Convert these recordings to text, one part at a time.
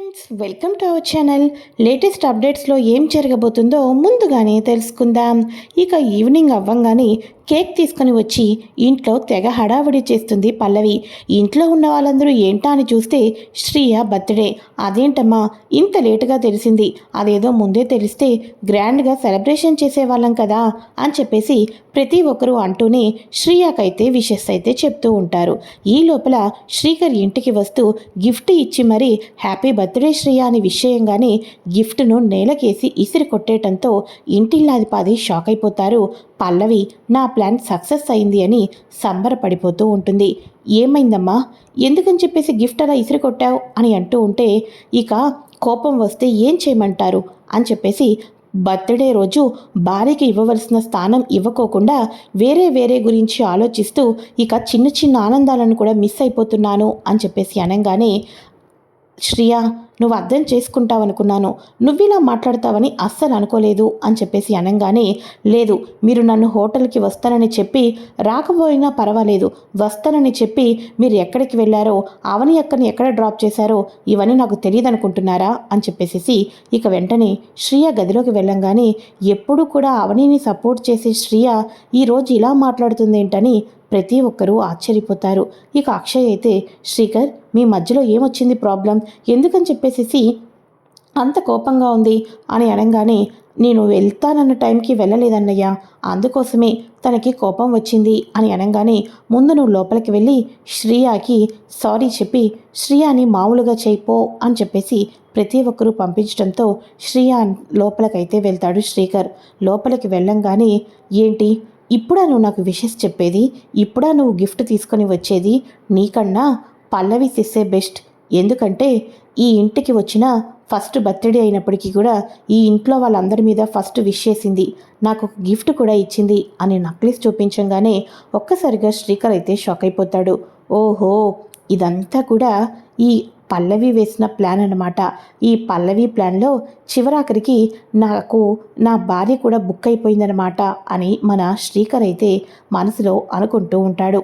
Friends welcome to our channel. Latest అప్డేట్స్లో ఏం జరగబోతుందో ముందుగానే తెలుసుకుందాం. ఇక ఈవినింగ్ అవ్వంగానే కేక్ తీసుకొని వచ్చి ఇంట్లో తెగ హడావిడి చేస్తుంది పల్లవి. ఇంట్లో ఉన్న వాళ్ళందరూ ఏంటా అని చూస్తే శ్రీయ బర్త్డే. అదేంటమ్మా ఇంత లేటుగా తెలిసింది. అదేదో ముందే తెలిస్తే గ్రాండ్గా సెలబ్రేషన్ చేసేవాళ్ళం కదా అని చెప్పేసి ప్రతి ఒక్కరూ అంటూనే శ్రీయాకైతే విషెస్ అయితే చెప్తూ ఉంటారు. ఈ లోపల శ్రీకర్ ఇంటికి వస్తూ గిఫ్ట్ ఇచ్చి మరీ హ్యాపీ బర్త్డే బర్త్డే శ్రేయ అని విషయంగానే గిఫ్ట్ను నేలకేసి ఇసిరి కొట్టేయటంతో ఇంటిల్లాదిపాది షాక్ అయిపోతారు పల్లవి నా ప్లాన్ సక్సెస్ అయింది అని సంబరపడిపోతూ ఉంటుంది. ఏమైందమ్మా? ఎందుకని చెప్పేసి గిఫ్ట్ అలా ఇసిరి కొట్టావు? అని అంటూ ఉంటే ఇక కోపం వస్తే ఏం చేయమంటారు? అని చెప్పేసి బర్త్డే రోజు భార్యకి ఇవ్వవలసిన స్థానం ఇవ్వకోకుండా వేరే వేరే గురించి ఆలోచిస్తూ ఇక చిన్న చిన్న ఆనందాలను కూడా మిస్ అయిపోతున్నాను అని చెప్పేసి అనగానే శ్రియా నువ్వు అర్థం చేసుకుంటావనుకున్నాను. నువ్వు ఇలా మాట్లాడతావని అస్సలు అనుకోలేదు అని చెప్పేసి అనగానే లేదు మీరు నన్ను హోటల్కి వస్తానని చెప్పి రాకపోయినా పర్వాలేదు. వస్తానని చెప్పి మీరు ఎక్కడికి వెళ్ళారో అవని అక్కని ఎక్కడ డ్రాప్ చేశారో ఇవన్నీ నాకు తెలియదు అనుకుంటున్నారా అని చెప్పేసి ఇక వెంటనే శ్రియ గదిలోకి వెళ్ళంగానే ఎప్పుడు కూడా అవనిని సపోర్ట్ చేసే శ్రియ ఈరోజు ఇలా మాట్లాడుతుందేంటని ప్రతి ఒక్కరూ ఆశ్చర్యపోతారు. ఇక అక్షయ్ అయితే శ్రీకర్ మీ మధ్యలో ఏమొచ్చింది ప్రాబ్లం? ఎందుకని చెప్పేసి అంత కోపంగా ఉంది? అని అనగానే నేను వెళ్తానన్న టైంకి వెళ్ళలేదన్నయ్యా. అందుకోసమే తనకి కోపం వచ్చింది అని అనగానే ముందు నువ్వు లోపలికి వెళ్ళి శ్రీయాకి సారీ చెప్పి శ్రీయాని మామూలుగా చేయిపో అని చెప్పేసి ప్రతి ఒక్కరూ పంపించడంతో శ్రీయా లోపలికైతే వెళ్తాడు శ్రీకర్. లోపలికి వెళ్ళంగానే ఏంటి? ఇప్పుడా నువ్వు నాకు విషెస్ చెప్పేది? ఇప్పుడా నువ్వు గిఫ్ట్ తీసుకొని వచ్చేది? నీకన్నా పల్లవి సిస్సే బెస్ట్. ఎందుకంటే ఈ ఇంటికి వచ్చిన ఫస్ట్ బర్త్డే అయినప్పటికీ కూడా ఈ ఇంట్లో వాళ్ళందరి మీద ఫస్ట్ విష్ చేసింది. నాకు ఒక గిఫ్ట్ కూడా ఇచ్చింది అని నక్లెస్ చూపించంగానే ఒక్కసారిగా శ్రీకర్ అయితే షాక్ అయిపోతాడు. ఓహో! ఇదంతా కూడా ఈ పల్లవి వేసిన ప్లాన్ అనమాట ఈ పల్లవి ప్లాన్లో చివరాఖరికి నాకు నా భార్య కూడా బుక్ అయిపోయిందనమాట అని మన శ్రీకర్ అయితే మనసులో అనుకుంటూ ఉంటాడు.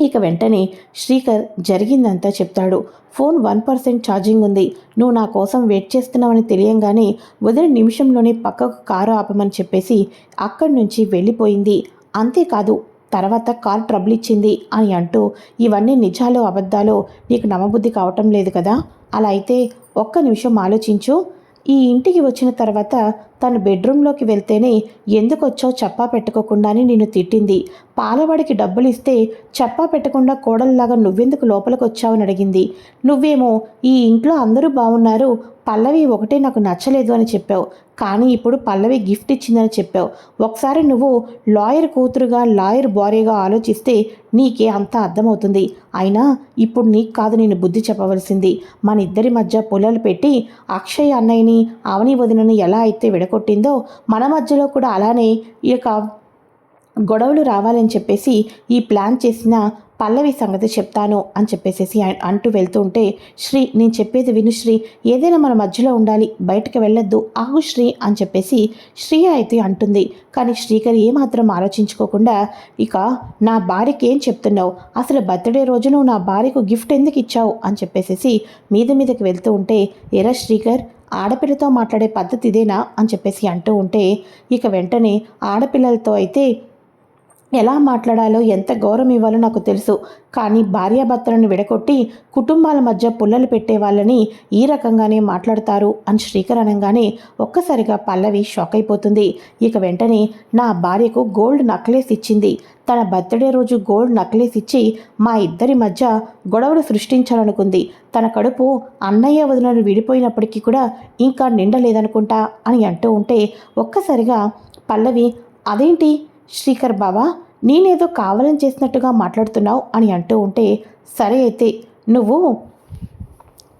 ఇక వెంటనే శ్రీకర్ జరిగిందంతా చెప్తాడు. ఫోన్ వన్ పర్సెంట్ ఛార్జింగ్ ఉంది. నువ్వు నా కోసం వెయిట్ చేస్తున్నావని తెలియంగానే వదిలిన నిమిషంలోనే పక్కకు కారు ఆపమని చెప్పేసి అక్కడి నుంచి వెళ్ళిపోయింది. అంతేకాదు తర్వాత కార్ ట్రబుల్ ఇచ్చింది అని అంటూ ఇవన్నీ నిజాలు అబద్ధాలు నీకు నమ్మబుద్ధి కావటం లేదు కదా? అలా అయితే ఒక్క నిమిషం ఆలోచించు. ఈ ఇంటికి వచ్చిన తర్వాత తను బెడ్రూమ్లోకి వెళ్తేనే ఎందుకు వచ్చావు చెప్పా పెట్టుకోకుండానే నిన్ను తిట్టింది. పాలవాడికి డబ్బులు ఇస్తే చెప్పా పెట్టకుండా కోడల్లాగా నువ్వెందుకు లోపలికి వచ్చావని అడిగింది. నువ్వేమో ఈ ఇంట్లో అందరూ బాగున్నారు పల్లవి ఒకటే నాకు నచ్చలేదు అని చెప్పావు. కానీ ఇప్పుడు పల్లవి గిఫ్ట్ ఇచ్చిందని చెప్పావు. ఒకసారి నువ్వు లాయర్ కూతురుగా లాయర్ భార్యగా ఆలోచిస్తే నీకే అంతా అర్థమవుతుంది. అయినా ఇప్పుడు నీకు కాదు నేను బుద్ధి చెప్పవలసింది. మన ఇద్దరి మధ్య పొలాలు పెట్టి అక్షయ్ అన్నయ్యని అవని వదినని ఎలా అయితే విడగొట్టిందో మన మధ్యలో కూడా అలానే ఈ యొక్క గొడవలు రావాలని చెప్పేసి ఈ ప్లాన్ చేసిన పల్లవి సంగతి చెప్తాను అని చెప్పేసేసి అంటూ వెళ్తూ ఉంటే శ్రీ నేను చెప్పేది విను శ్రీ. ఏదైనా మన మధ్యలో ఉండాలి. బయటకు వెళ్ళొద్దు. ఆగు శ్రీ అని చెప్పేసి శ్రీ అయితే అంటుంది. కానీ శ్రీకర్ ఏమాత్రం ఆలోచించుకోకుండా ఇక నా భార్యకి ఏం చెప్తున్నావు? అసలు బర్త్డే రోజు నువ్వు నా భార్యకు గిఫ్ట్ ఎందుకు ఇచ్చావు? అని చెప్పేసేసి మీద మీదకి వెళ్తూ ఉంటే ఎరా శ్రీకర్ ఆడపిల్లతో మాట్లాడే పద్ధతి ఇదేనా? అని చెప్పేసి అంటూ ఉంటే ఇక వెంటనే ఆడపిల్లలతో అయితే ఎలా మాట్లాడాలో ఎంత గౌరవం ఇవ్వాలో నాకు తెలుసు. కానీ భార్యాభర్తలను విడగొట్టి కుటుంబాల మధ్య పుల్లలు పెట్టే వాళ్ళని ఈ రకంగానే మాట్లాడతారు అని శ్రీకర్ అనగానే ఒక్కసారిగా పల్లవి షాక్ అయిపోతుంది. ఇక వెంటనే నా భార్యకు గోల్డ్ నక్లెస్ ఇచ్చింది. తన బర్త్డే రోజు గోల్డ్ నక్లెస్ ఇచ్చి మా ఇద్దరి మధ్య గొడవలు సృష్టించాలనుకుంది. తన కడుపు అన్నయ్య వదినలు విడిపోయినప్పటికీ కూడా ఇంకా నిండలేదనుకుంటా అని అంటూ ఉంటే ఒక్కసారిగా పల్లవి అదేంటి శ్రీకర్ బాబా నేనేదో కావాలని చేసినట్టుగా మాట్లాడుతున్నావు అని అంటూ ఉంటే సరే అయితే నువ్వు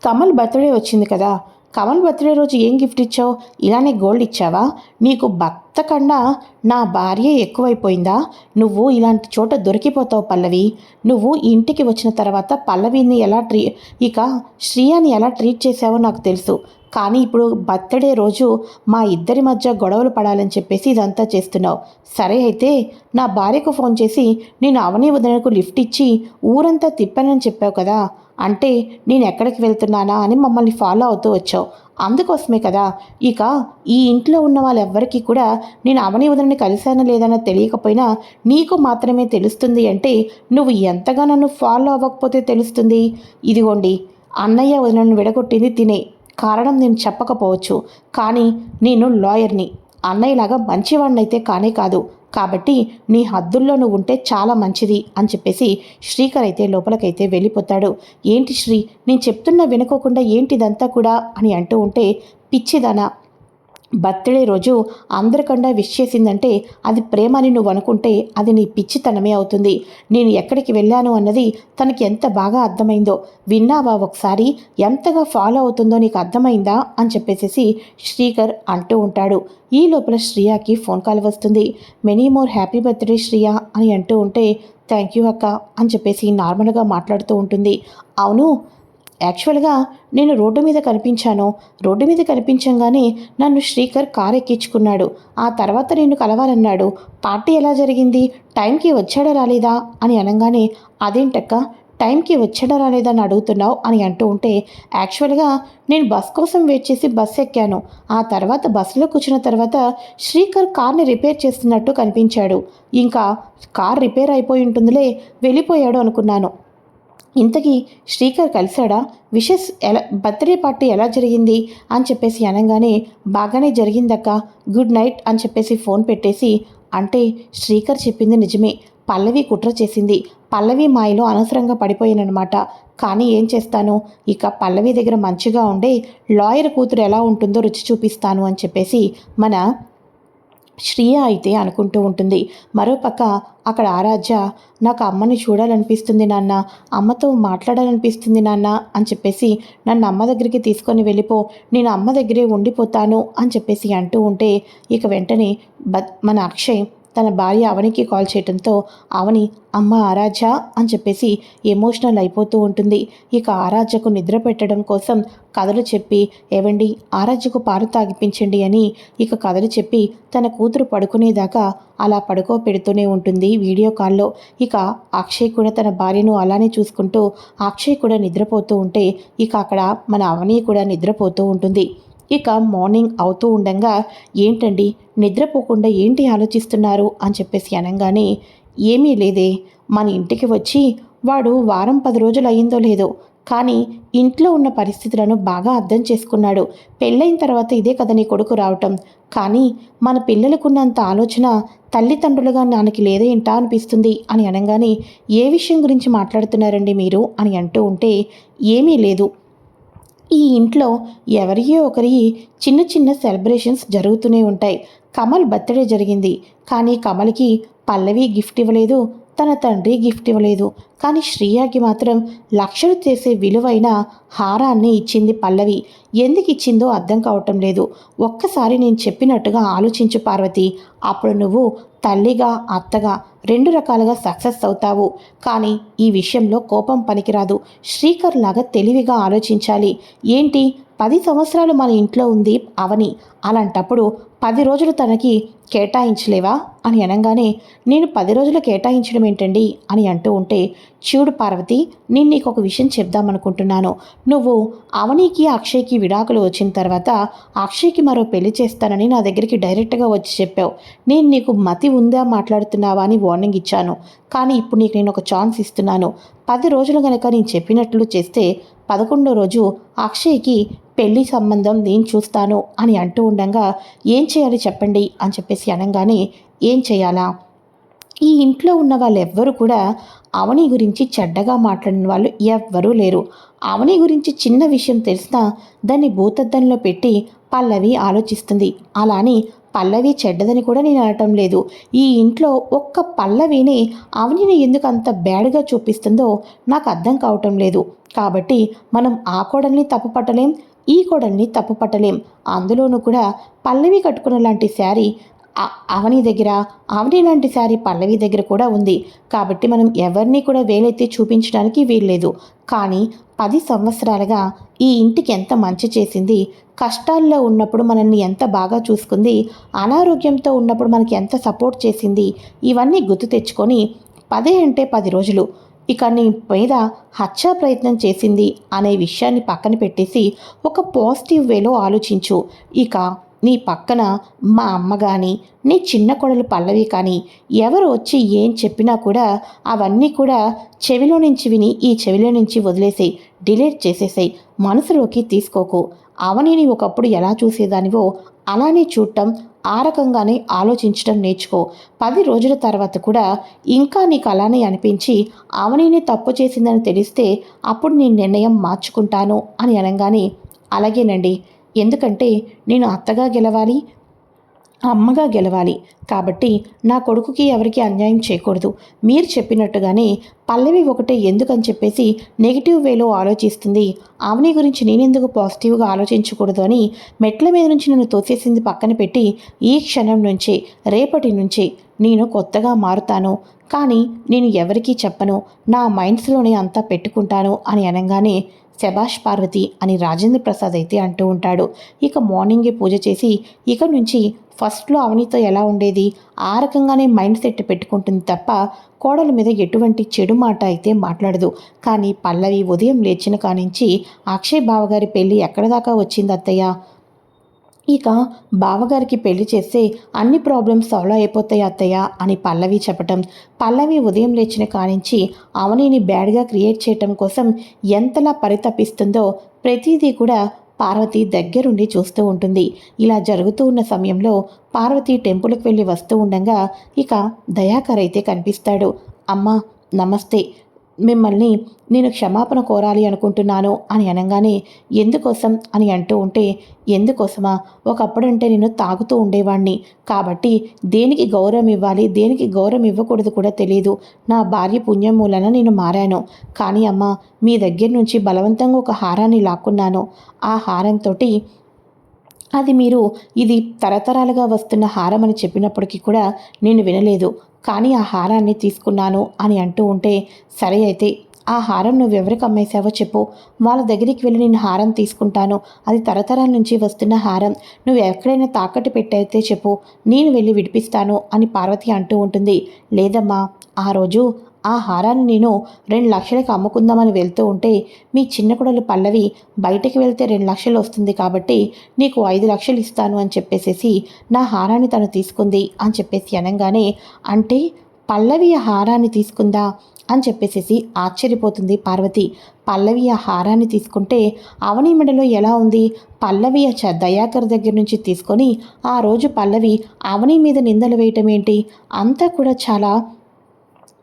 కమల్ బర్త్డే వచ్చింది కదా కమల్ బర్త్డే రోజు ఏం గిఫ్ట్ ఇచ్చావు? ఇలానే గోల్డ్ ఇచ్చావా? నీకు భర్త కన్నా నా భార్య ఎక్కువైపోయిందా? నువ్వు ఇలాంటి చోట దొరికిపోతావు పల్లవి. నువ్వు ఇంటికి వచ్చిన తర్వాత పల్లవిని ఎలా ట్రీ ఇక శ్రీయాని ఎలా ట్రీట్ చేసావో నాకు తెలుసు. కానీ ఇప్పుడు బర్త్డే రోజు మా ఇద్దరి మధ్య గొడవలు పడాలని చెప్పేసి ఇదంతా చేస్తున్నావు. సరే అయితే నా భార్యకు ఫోన్ చేసి నేను అవని వదనకు లిఫ్ట్ ఇచ్చి ఊరంతా తిప్పానని చెప్పావు కదా. అంటే నేను ఎక్కడికి వెళ్తున్నానా అని మమ్మల్ని ఫాలో అవుతూ వచ్చావు. అందుకోసమే కదా. ఇక ఈ ఇంట్లో ఉన్న వాళ్ళెవ్వరికీ కూడా నేను అవని వదిలిని కలిశానా లేదన్న తెలియకపోయినా నీకు మాత్రమే తెలుస్తుంది అంటే నువ్వు ఎంతగా నన్ను ఫాలో అవ్వకపోతే తెలుస్తుంది? ఇదిగోండి. అన్నయ్య వదనను విడగొట్టింది తినే. కారణం నేను చెప్పకపోవచ్చు. కానీ నేను లాయర్ని. అన్నయ్యలాగా మంచివాడినైతే కానే కాదు. కాబట్టి నీ హద్దుల్లో నువ్వు ఉంటే చాలా మంచిది అని చెప్పేసి శ్రీకర్ అయితే లోపలికైతే వెళ్ళిపోతాడు. ఏంటి శ్రీ? నేను చెప్తున్నా వినుకోకుండా ఏంటిదంతా కూడా అని అంటూ ఉంటే పిచ్చిదానా బర్త్డే రోజు అందరికన్నా విష్ చేసిందంటే అది ప్రేమ అని నువ్వు అనుకుంటే అది నీ పిచ్చితనమే అవుతుంది. నేను ఎక్కడికి వెళ్ళాను అన్నది తనకి ఎంత బాగా అర్థమైందో. విన్నావా ఒకసారి? ఎంతగా ఫాలో అవుతుందో నీకు అర్థమైందా? అని చెప్పేసి శ్రీకర్ అంటూ ఉంటాడు. ఈ లోపల శ్రియాకి ఫోన్ కాల్ వస్తుంది. Many more happy birthday Shriya అని అంటూ ఉంటే థ్యాంక్ యూ అక్క అని చెప్పేసి నార్మల్గా మాట్లాడుతూ ఉంటుంది. అవును యాక్చువల్గా నేను రోడ్డు మీద కనిపించాను. రోడ్డు మీద కనిపించంగానే నన్ను శ్రీకర్ కార్ ఎక్కించుకున్నాడు. ఆ తర్వాత నేను కలవాలన్నాడు. పార్టీ ఎలా జరిగింది? టైంకి వచ్చాడా రాలేదా? అని అనగానే అదేంటక్క? టైంకి వచ్చాడా రాలేదా అని అడుగుతున్నావు? అని అంటూ ఉంటే యాక్చువల్గా నేను బస్ కోసం వెయిట్ చేసి బస్ ఎక్కాను. ఆ తర్వాత బస్సులో కూర్చున్న తర్వాత శ్రీకర్ కార్ని రిపేర్ చేస్తున్నట్టు కనిపించాడు. ఇంకా కార్ రిపేర్ అయిపోయి ఉంటుందిలే వెళ్ళిపోయాడు అనుకున్నాను. ఇంతకీ శ్రీకర్ కలిశాడా? విషెస్ ఎలా బర్త్డే పార్టీ ఎలా జరిగింది? అని చెప్పేసి అనగానే బాగానే జరిగిందక్క గుడ్ నైట్ అని చెప్పేసి ఫోన్ పెట్టేసి అంటే శ్రీకర్ చెప్పింది నిజమే పల్లవి కుట్ర చేసింది. పల్లవి మాయలో అనవసరంగా పడిపోయానమాట కానీ ఏం చేస్తాను? ఇక పల్లవి దగ్గర మంచిగా ఉండే లాయర్ కూతురు ఎలా ఉంటుందో రుచి చూపిస్తాను అని చెప్పేసి మన శ్రీయ అయితే అనుకుంటూ ఉంటుంది. మరోపక్క అక్కడ ఆరాధ్య నాకు అమ్మని చూడాలనిపిస్తుంది నాన్న అమ్మతో మాట్లాడాలనిపిస్తుంది నాన్న అని చెప్పేసి నన్ను అమ్మ దగ్గరికి తీసుకొని వెళ్ళిపో నేను అమ్మ దగ్గరే ఉండిపోతాను అని చెప్పేసి అంటూ ఉంటే ఇక వెంటనే బ మన అక్షయ్ తన భార్య అవనికి కాల్ చేయడంతో అవని అమ్మ ఆరాధ్య అని చెప్పేసి ఎమోషనల్ అయిపోతూ ఉంటుంది. ఇక ఆరాధ్యకు నిద్ర పెట్టడం కోసం కథలు చెప్పి ఏవండి ఆరాధ్యకు పాలు తాగిపించండి అని ఇక కథలు చెప్పి తన కూతురు పడుకునేదాకా అలా పడుకో పెడుతూనే ఉంటుంది వీడియో కాల్లో. ఇక అక్షయ్ కూడా తన భార్యను అలానే చూసుకుంటూ అక్షయ్ కూడా నిద్రపోతూ ఉంటే ఇక అక్కడ మన అవని కూడా నిద్రపోతూ ఉంటుంది. ఇక మార్నింగ్ అవుతూ ఉండగా ఏంటండి నిద్రపోకుండా ఏంటి ఆలోచిస్తున్నారు? అని చెప్పేసి అనగానే ఏమీ లేదే. మన ఇంటికి వచ్చి వాడు వారం పది రోజులు అయ్యిందో లేదో కానీ ఇంట్లో ఉన్న పరిస్థితులను బాగా అర్థం చేసుకున్నాడు. పెళ్ళైన తర్వాత ఇదే కదా నీ కొడుకు రావటం. కానీ మన పిల్లలకున్నంత ఆలోచన తల్లిదండ్రులుగా నానికి లేదేంటా అనిపిస్తుంది అని అనగానే ఏ విషయం గురించి మాట్లాడుతున్నారండి మీరు? అని అంటూ ఉంటే ఏమీ లేదు. ఈ ఇంట్లో ఎవరియో ఒకరి చిన్న చిన్న సెలబ్రేషన్స్ జరుగుతూనే ఉంటాయి. కమల్ బర్త్డే జరిగింది. కానీ కమల్కి పల్లవి గిఫ్ట్ ఇవ్వలేదు. తన తండ్రి గిఫ్ట్ ఇవ్వలేదు. కానీ శ్రీయాకి మాత్రం లక్షలు చేసే విలువైన హారాన్ని ఇచ్చింది పల్లవి. ఎందుకు ఇచ్చిందో అర్థం కావటం లేదు. ఒక్కసారి నేను చెప్పినట్టుగా ఆలోచించు పార్వతి. అప్పుడు నువ్వు తల్లిగా అత్తగా రెండు రకాలుగా సక్సెస్ అవుతావు. కానీ ఈ విషయంలో కోపం పనికిరాదు. శ్రీకర్ లాగా తెలివిగా ఆలోచించాలి. ఏంటి? పది సంవత్సరాలు మన ఇంట్లో ఉంది అవని. అలాంటప్పుడు పది రోజులు తనకి కేటాయించలేవా? అని అనగానే నేను పది రోజులు కేటాయించడం ఏంటండి? అని అంటూ ఉంటే చూడు పార్వతి నేను నీకు ఒక విషయం చెప్దామనుకుంటున్నాను. నువ్వు అవనీకి అక్షయ్కి విడాకులు వచ్చిన తర్వాత అక్షయ్కి మరో పెళ్ళి చేస్తానని నా దగ్గరికి డైరెక్ట్గా వచ్చి చెప్పావు. నేను నీకు మతి ఉందా మాట్లాడుతున్నావా అని వార్నింగ్ ఇచ్చాను. కానీ ఇప్పుడు నీకు నేను ఒక ఛాన్స్ ఇస్తున్నాను. పది రోజులు కనుక నేను చెప్పినట్లు చేస్తే పదకొండో రోజు అక్షయ్కి పెళ్ళి సంబంధం నేను చూస్తాను అని అంటూ ఉండగా ఏం చేయాలి చెప్పండి? అని చెప్పేసి అనగానే ఏం చేయాలా? ఈ ఇంట్లో ఉన్న వాళ్ళు ఎవ్వరు కూడా అవని గురించి చెడ్డగా మాట్లాడిన వాళ్ళు ఎవ్వరూ లేరు. అవని గురించి చిన్న విషయం తెలిసినా దాన్ని భూతద్దంలో పెట్టి పల్లవి ఆలోచిస్తుంది. అలా అని పల్లవి చెడ్డదని కూడా నేను అనటం లేదు. ఈ ఇంట్లో ఒక్క పల్లవిని అవనిని ఎందుకు అంత బ్యాడ్గా చూపిస్తుందో నాకు అర్థం కావటం లేదు. కాబట్టి మనం ఆ కోడల్ని తప్పు పట్టలేం ఈ కోడల్ని తప్పు పట్టలేం. అందులోనూ కూడా పల్లవి కట్టుకున్న లాంటి శారీ అవని దగ్గర అవని లాంటి శారీ పల్లవి దగ్గర కూడా ఉంది. కాబట్టి మనం ఎవరిని కూడా వేలెత్తి చూపించడానికి వీల్లేదు. కానీ పది సంవత్సరాలుగా ఈ ఇంటికి ఎంత మంచి చేసింది కష్టాల్లో ఉన్నప్పుడు మనల్ని ఎంత బాగా చూసుకుంది అనారోగ్యంతో ఉన్నప్పుడు మనకి ఎంత సపోర్ట్ చేసింది ఇవన్నీ గుర్తు తెచ్చుకొని పదే అంటే పది రోజులు ఇక నీ మీద హత్యా ప్రయత్నం చేసింది అనే విషయాన్ని పక్కన పెట్టేసి ఒక పాజిటివ్ వేలో ఆలోచించు. ఇక నీ పక్కన మా అమ్మ కానీ నీ చిన్న కొడలు పల్లవి కానీ ఎవరు వచ్చి ఏం చెప్పినా కూడా అవన్నీ కూడా చెవిలో నుంచి విని ఈ చెవిలో నుంచి వదిలేసేయి డిలీట్ చేసేసేయి మనసులోకి తీసుకోకు. అవనిని ఒకప్పుడు ఎలా చూసేదానివో అలానే చూడటం ఆ రకంగానే ఆలోచించడం నేర్చుకో. పది రోజుల తర్వాత కూడా ఇంకా నీకు అలానే అనిపించి అవనిని తప్పు చేసిందని తెలిస్తే అప్పుడు నీ నిర్ణయం మార్చుకుంటాను అని అనగానే అలాగేనండి. ఎందుకంటే నేను అత్తగా గెలవాలి అమ్మగా గెలవాలి. కాబట్టి నా కొడుకుకి ఎవరికి అన్యాయం చేయకూడదు. మీరు చెప్పినట్టుగానే పల్లవి ఒకటే ఎందుకని చెప్పేసి నెగిటివ్ వేలో ఆలోచిస్తుంది. ఆమెని గురించి నేనెందుకు పాజిటివ్గా ఆలోచించకూడదు అని మెట్ల మీద నుంచి నన్ను తోసేసింది పక్కన పెట్టి ఈ క్షణం నుంచే రేపటి నుంచే నేను కొత్తగా మారుతాను. కానీ నేను ఎవరికీ చెప్పను. నా మైండ్స్లోనే అంతా పెట్టుకుంటాను అని అనగానే శభాష్ పార్వతి అని రాజేంద్ర ప్రసాద్ అయితే అంటూ ఉంటాడు. ఇక మార్నింగే పూజ చేసి ఇక నుంచి ఫస్ట్లో అవనితో ఎలా ఉండేది? ఆ రకంగానే మైండ్ సెట్ పెట్టుకుంటుంది తప్ప కోడల మీద ఎటువంటి చెడు మాట అయితే మాట్లాడదు. కానీ పల్లవి ఉదయం లేచిన కానించి అక్షయ్ బావగారి పెళ్ళి ఎక్కడ దాకా వచ్చింది అత్తయ్య? ఇక బావగారికి పెళ్ళి చేస్తే అన్ని ప్రాబ్లమ్స్ సాల్వ్ అయిపోతాయి అత్తయ్య అని పల్లవి చెప్పటం. పల్లవి ఉదయం లేచిన కానించి అవనిని బ్యాడ్గా క్రియేట్ చేయటం కోసం ఎంతలా పరితపిస్తుందో ప్రతిదీ కూడా పార్వతి దగ్గరుండి చూస్తూ ఉంటుంది. ఇలా జరుగుతూ ఉన్న సమయంలో పార్వతి టెంపుల్కి వెళ్ళి వస్తూ ఉండగా ఇక దయాకర్ అయితే కనిపిస్తాడు. అమ్మ నమస్తే. మిమ్మల్ని నేను క్షమాపణ కోరాలి అనుకుంటున్నాను అని అనగానే ఎందుకోసం? అని అంటూ ఉంటే ఎందుకోసమా? ఒకప్పుడంటే నేను తాగుతూ ఉండేవాణ్ణి. కాబట్టి దేనికి గౌరవం ఇవ్వాలి? దేనికి గౌరవం ఇవ్వకూడదు కూడా తెలియదు నా భార్య పుణ్యం మూలన నేను మారాను. కానీ అమ్మ మీ దగ్గర నుంచి బలవంతంగా ఒక హారాన్ని లాక్కున్నాను. ఆ హారంతో అది మీరు ఇది తరతరాలుగా వస్తున్న హారం అని చెప్పినప్పటికీ కూడా నేను వినలేదు. కానీ ఆ హారాన్ని తీసుకున్నాను అని అంటూ ఉంటే సరే అయితే ఆ హారం నువ్వు ఎవరికి అమ్మేశావో చెప్పు. వాళ్ళ దగ్గరికి వెళ్ళి నేను హారం తీసుకుంటాను. అది తరతరాల నుంచి వస్తున్న హారం. నువ్వు ఎక్కడైనా తాకట్టు పెట్టయితే చెప్పు. నేను వెళ్ళి విడిపిస్తాను అని పార్వతి అంటూ ఉంటుంది. లేదమ్మా ఆ రోజు ఆ హారాన్ని నేను రెండు లక్షలకు అమ్ముకుందామని వెళ్తూ ఉంటే మీ చిన్న కొడలు పల్లవి బయటికి వెళ్తే రెండు లక్షలు వస్తుంది కాబట్టి నీకు ఐదు లక్షలు ఇస్తాను అని చెప్పేసేసి నా హారాన్ని తను తీసుకుంది అని చెప్పేసి అనగానే అంటే పల్లవి ఆ హారాన్ని తీసుకుందా? అని చెప్పేసేసి ఆశ్చర్యపోతుంది పార్వతి. పల్లవి ఆ హారాన్ని తీసుకుంటే అవని మెడలో ఎలా ఉంది? పల్లవి ఆ చ దయాకర్ దగ్గర నుంచి తీసుకొని ఆ రోజు పల్లవి అవని మీద నిందలు వేయటం ఏంటి? అంతా కూడా చాలా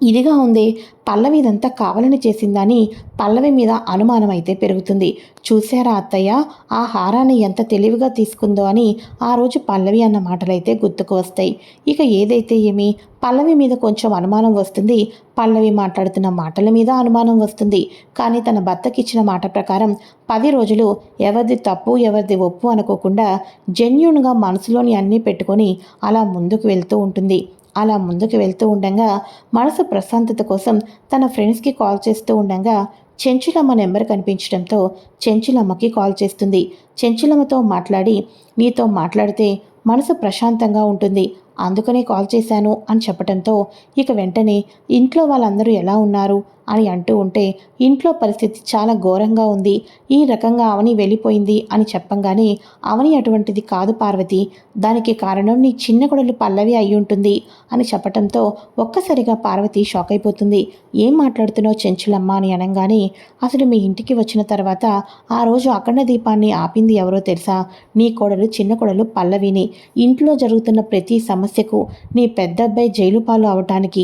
ఇదిగా ఉంది. పల్లవి ఇదంతా కావాలని చేసిందని పల్లవి మీద అనుమానం అయితే పెరుగుతుంది. చూశారా అత్తయ్య? ఆ హారాన్ని ఎంత తెలివిగా తీసుకుందో అని ఆ రోజు పల్లవి అన్న మాటలైతే గుర్తుకు వస్తాయి. ఇక ఏదైతే ఏమి? పల్లవి మీద కొంచెం అనుమానం వస్తుంది. పల్లవి మాట్లాడుతున్న మాటల మీద అనుమానం వస్తుంది. కానీ తన భర్తకిచ్చిన మాట ప్రకారం పది రోజులు ఎవరిది తప్పు ఎవరిది ఒప్పు అనుకోకుండా జెన్యున్గా మనసులోని అన్నీ పెట్టుకొని అలా ముందుకు వెళ్తూ ఉంటుంది. అలా ముందుకు వెళ్తూ ఉండగా మనసు ప్రశాంతత కోసం తన ఫ్రెండ్స్కి కాల్ చేస్తూ ఉండగా చెంచులమ్మ నెంబర్ కనిపించడంతో చెంచులమ్మకి కాల్ చేస్తుంది. చెంచులమ్మతో మాట్లాడి నీతో మాట్లాడితే మనసు ప్రశాంతంగా ఉంటుంది. అందుకనే కాల్ చేశాను అని చెప్పడంతో ఇక వెంటనే ఇంట్లో వాళ్ళందరూ ఎలా ఉన్నారు అని అంటూ ఉంటే ఇంట్లో పరిస్థితి చాలా ఘోరంగా ఉంది. ఈ రకంగా అవని వెళ్ళిపోయింది అని చెప్పంగానే అవని అటువంటిది కాదు పార్వతి. దానికి కారణం నీ చిన్న కొడలు పల్లవి అయి ఉంటుంది అని చెప్పటంతో ఒక్కసారిగా పార్వతి షాక్ అయిపోతుంది. ఏం మాట్లాడుతున్నావు చెంచులమ్మ అని అనగానే అసలు మీ ఇంటికి వచ్చిన తర్వాత ఆ రోజు అఖండ దీపాన్ని ఆపింది ఎవరో తెలుసా? నీ కొడలు చిన్న కొడలు పల్లవిని. ఇంట్లో జరుగుతున్న ప్రతి సమస్య సమస్యకు నీ పెద్దబ్బాయి జైలు పాలు అవటానికి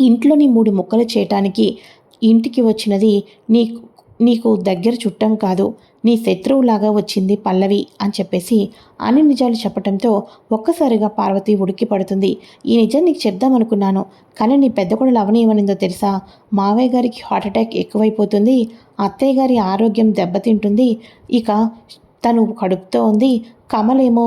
ఇంట్లోని మూడు ముక్కలు చేయటానికి ఇంటికి వచ్చినది నీ నీకు దగ్గర చుట్టం కాదు నీ శత్రువులాగా వచ్చింది పల్లవి అని చెప్పేసి అన్ని నిజాలు చెప్పటంతో ఒక్కసారిగా పార్వతి ఉడికి పడుతుంది. ఈ నిజం నీకు చెప్దామనుకున్నాను కానీ నీ పెద్ద కొడలు అవనేమనిందో తెలుసా? మావయ్య గారికి హార్ట్ అటాక్ ఎక్కువైపోతుంది అత్తయ్య గారి ఆరోగ్యం దెబ్బతింటుంది ఇక తను కడుపుతో ఉంది కమలేమో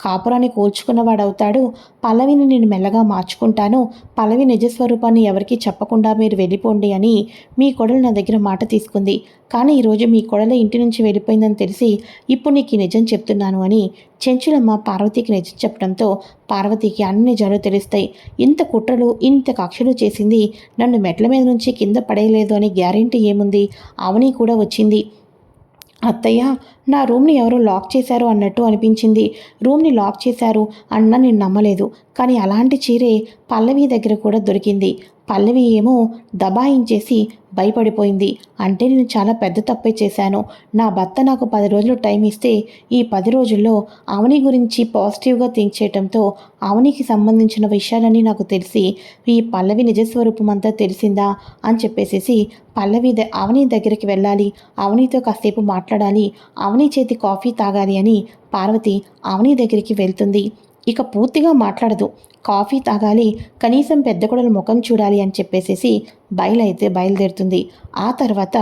కాపురాన్ని కోల్చుకున్నవాడవుతాడు. పల్లవిని నేను మెల్లగా మార్చుకుంటాను. పల్లవి నిజస్వరూపాన్ని ఎవరికీ చెప్పకుండా మీరు వెళ్ళిపోండి అని మీ కొడలు నా దగ్గర మాట తీసుకుంది. కానీ ఈరోజు మీ కొడలే ఇంటి నుంచి వెళ్ళిపోయిందని తెలిసి ఇప్పుడు నీకు నిజం చెప్తున్నాను అని చెంచులమ్మ పార్వతికి నిజం చెప్పడంతో పార్వతికి అన్ని నిజాలు తెలుస్తాయి. ఇంత కుట్రలు ఇంత కక్షలు చేసింది నన్ను మెట్ల మీద నుంచి కింద పడేయలేదు అని గ్యారెంటీ ఏముంది? అవని కూడా వచ్చింది. అత్తయ్య నా రూమ్ని ఎవరో లాక్ చేశారు అన్నట్టు అనిపించింది. రూమ్ని లాక్ చేశారు అన్న నేను నమ్మలేదు. కానీ అలాంటి చీరే పల్లవి దగ్గర కూడా దొరికింది. పల్లవి ఏమో దబాయించేసి భయపడిపోయింది. అంటే నేను చాలా పెద్ద తప్పే చేశాను. నా భర్త నాకు పది రోజులు టైం ఇస్తే ఈ పది రోజుల్లో అవని గురించి పాజిటివ్గా థింక్ చేయటంతో అవనికి సంబంధించిన విషయాలన్నీ నాకు తెలిసి ఈ పల్లవి నిజస్వరూపం అంతా తెలిసిందా అని చెప్పేసేసి పల్లవి ద అవని దగ్గరికి వెళ్ళాలి. అవనితో కాసేపు మాట్లాడాలి. అవని చేతి కాఫీ తాగాలి అని పార్వతి అవని దగ్గరికి వెళ్తుంది. ఇక పూర్తిగా మాట్లాడదు. కాఫీ తాగాలి కనీసం పెద్ద కొడల ముఖం చూడాలి అని చెప్పేసేసి బయలైతే బయలుదేరుతుంది. ఆ తర్వాత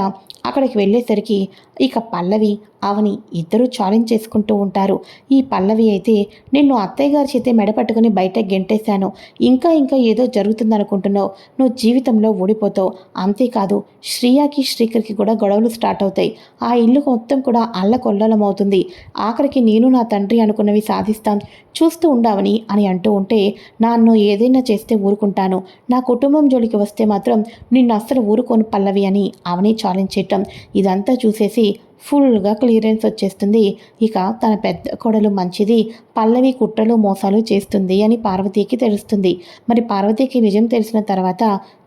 అక్కడికి వెళ్ళేసరికి ఇక పల్లవి అవని ఇద్దరూ ఛాలెంజ్ చేసుకుంటూ ఉంటారు. ఈ పల్లవి అయితే నిన్ను అత్తయ్య గారి చేతే మెడపట్టుకుని బయట గెంటేశాను. ఇంకా ఇంకా ఏదో జరుగుతుందనుకుంటున్నావు. నువ్వు జీవితంలో ఓడిపోతావు అంతేకాదు శ్రీయాకి శ్రీకర్కి కూడా గొడవలు స్టార్ట్ అవుతాయి. ఆ ఇల్లు మొత్తం కూడా అల్లకొల్లలం అవుతుంది ఆఖరికి నేను నా తండ్రి అనుకున్నవి సాధిస్తాం. చూస్తూ ఉండవని అని అంటూ ఉంటే నాన్ను ఏదైనా చేస్తే ఊరుకుంటాను. నా కుటుంబం జోలికి వస్తే మాత్రం నిన్ను అస్సలు ఊరుకోను పల్లవి అని ఆమెని ఛాలెంజ్ చేయటం. ఇదంతా చూసేసి ఫుల్గా క్లియరెన్స్ వచ్చేస్తుంది. ఇక తన పెద్ద కొడలు మంచిది పల్లవి కుట్రలు మోసాలు చేస్తుంది అని పార్వతీకి తెలుస్తుంది. మరి పార్వతీకి నిజం తెలిసిన తర్వాత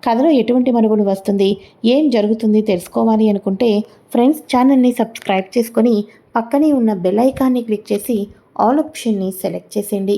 కథలో ఎటువంటి మనుగులు వస్తుంది? ఏం జరుగుతుంది తెలుసుకోవాలి అనుకుంటే ఫ్రెండ్స్ ఛానల్ని సబ్స్క్రైబ్ చేసుకొని పక్కనే ఉన్న బెల్ ఐకాన్ని క్లిక్ చేసి ఆల్ ఆప్షన్ని సెలెక్ట్ చేసేయండి.